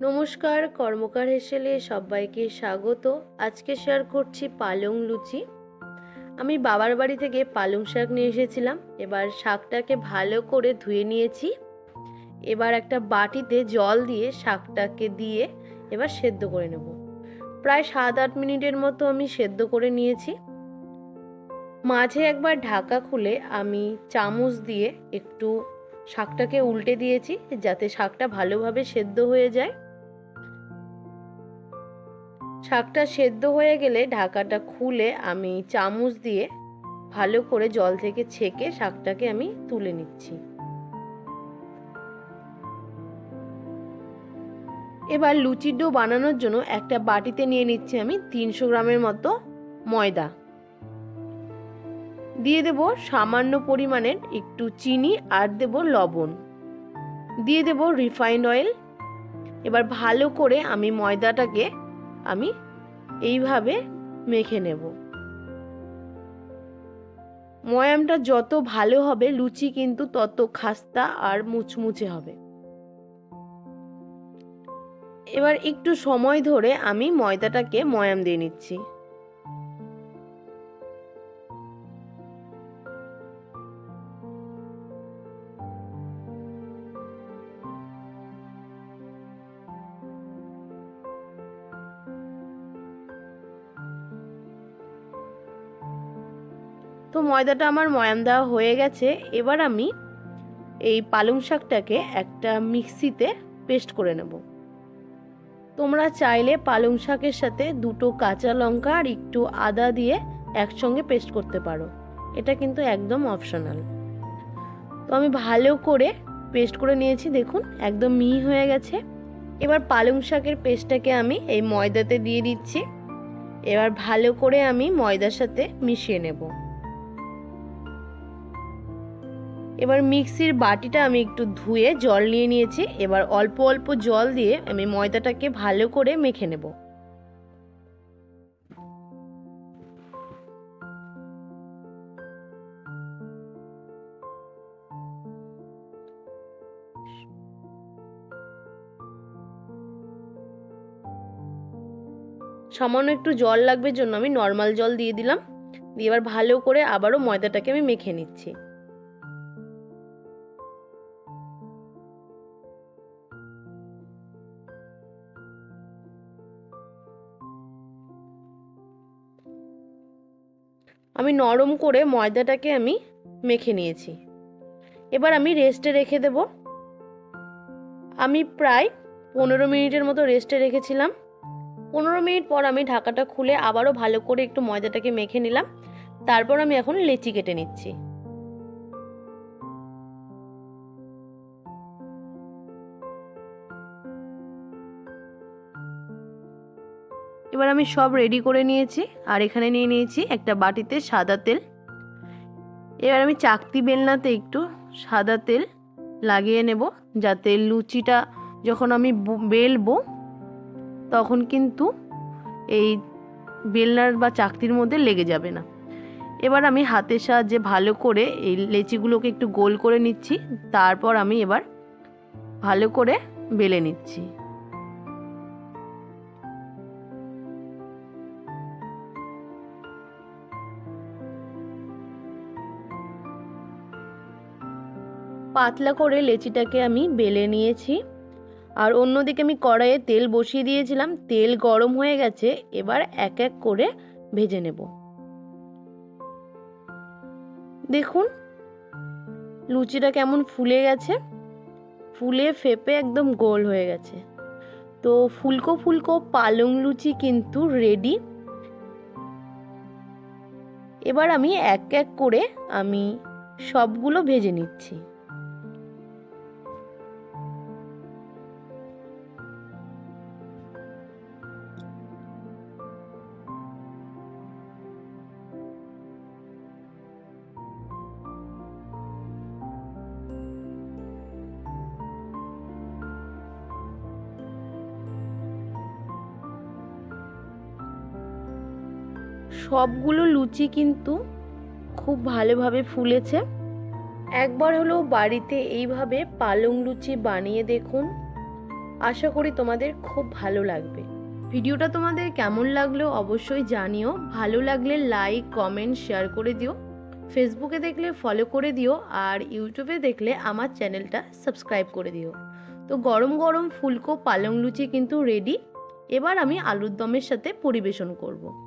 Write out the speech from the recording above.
নমস্কার, কর্মকার হেসেলে সবাইকে স্বাগত। আজকে শেয়ার করছি পালং লুচি। আমি বাবার বাড়ি থেকে পালং শাক নিয়ে এসেছিলাম। এবার শাকটাকে ভালো করে ধুয়ে নিয়েছি। এবার একটা বাটিতে জল দিয়ে শাকটাকে দিয়ে এবার সেদ্ধ করে নেব। প্রায় সাত আট মিনিটের মতো আমি সেদ্ধ করে নিয়েছি। মাঝে একবার ঢাকা খুলে আমি চামচ দিয়ে একটু শাকটাকে উল্টে দিয়েছি, যাতে শাকটা ভালোভাবে সেদ্ধ হয়ে যায়। শাকটা সেদ্ধ হয়ে গেলে ঢাকাটা খুলে আমি চামচ দিয়ে ভালো করে জল থেকে ছেঁকে শাকটাকে আমি তুলে নিচ্ছি। এবার লুচির ডো বানানোর জন্য একটা বাটিতে নিয়ে নিচ্ছি আমি তিনশো গ্রামের মতো ময়দা। দিয়ে দেব সামান্য পরিমাণের একটু চিনি আর দেব লবণ। দিয়ে দেব রিফাইন্ড অয়েল এবার ভালো করে আমি ময়দাটাকে আমি এইভাবে মেখে নেব। ময়ামটা যত ভালো হবে, লুচি কিন্তু তত খাস্তা আর মুচমুচে হবে। এবার একটু সময় ধরে আমি ময়দাটাকে ময়াম দিয়ে নিচ্ছি। তো ময়দাটা আমার ময়াম দেওয়া হয়ে গেছে। এবার আমি এই পালং শাকটাকে একটা মিক্সিতে পেস্ট করে নেব। তোমরা চাইলে পালং শাকের সাথে দুটো কাঁচা লঙ্কা আর একটু আদা দিয়ে একসঙ্গে পেস্ট করতে পারো। এটা কিন্তু একদম অপশনাল। তো আমি ভালো করে পেস্ট করে নিয়েছি, দেখুন, একদম মিহি হয়ে গেছে। এবার পালং শাকের পেস্টটাকে আমি এই ময়দাতে দিয়ে দিচ্ছি। এবার ভালো করে আমি ময়দার সাথে মিশিয়ে নেব। এবার মিক্সির বাটিটা আমি একটু ধুয়ে জল নিয়ে নিয়েছি। এবার অল্প অল্প জল দিয়ে আমি ময়দাটাকে ভালো করে মেখে নেব। সামান্য একটু জল লাগবে জন্য আমি নর্মাল জল দিয়ে দিলাম। দিয়ে এবার ভালো করে আবারও ময়দাটাকে আমি মেখে নিচ্ছি। আমি নরম করে ময়দাটাকে আমি মেখে নিয়েছি। এবার আমি রেস্টে রেখে দেব। আমি প্রায় পনেরো মিনিটের মতো রেস্টে রেখেছিলাম। পনেরো মিনিট পর আমি ঢাকাটা খুলে আবারও ভালো করে একটু ময়দাটাকে মেখে নিলাম। তারপর আমি এখন লেচি কেটে নিচ্ছি। এবার আমি সব রেডি করে নিয়েছি, আর এখানে নিয়ে নিয়েছি একটা বাটিতে সাদা তেল। এবার আমি চাকতি বেলনাতে একটু সাদা তেল লাগিয়ে নেব, যাতে লুচিটা যখন আমি বেলবো, তখন কিন্তু এই বেলনার বা চাকতির মধ্যে লেগে যাবে না। এবার আমি হাতের সাহায্যে ভালো করে এই লেচিগুলোকে একটু গোল করে নিচ্ছি, তারপর আমি এবার ভালো করে বেলে নিচ্ছি। পাতলা করে লেচিটাকে আমি বেলে নিয়েছি। আর অন্যদিকে আমি কড়াইয়ে তেল বসিয়ে দিয়েছিলাম। তেল গরম হয়ে গেছে, এবার এক এক করে ভেজে নেব। দেখুন, লুচিটা কেমন ফুলে গেছে। ফুলে ফেপে একদম গোল হয়ে গেছে। তো ফুলকো ফুলকো পালং লুচি কিন্তু রেডি এবার আমি এক এক করে আমি সবগুলো ভেজে নিচ্ছি। সবগুলো লুচি কিন্তু খুব ভালোভাবে ফুলেছে। একবার হলেও বাড়িতে এইভাবে পালং লুচি বানিয়ে দেখুন। আশা করি তোমাদের খুব ভালো লাগবে। ভিডিওটা তোমাদের কেমন লাগল অবশ্যই জানিও। ভালো লাগলে লাইক, কমেন্ট, শেয়ার করে দিও। ফেসবুকে দেখলে ফলো করে দিও আর ইউটিউবে দেখলে আমার চ্যানেলটা সাবস্ক্রাইব করে দিও। তো গরম গরম ফুলকো পালং লুচি কিন্তু রেডি এবার আমি আলুর দমের সাথে পরিবেশন করব।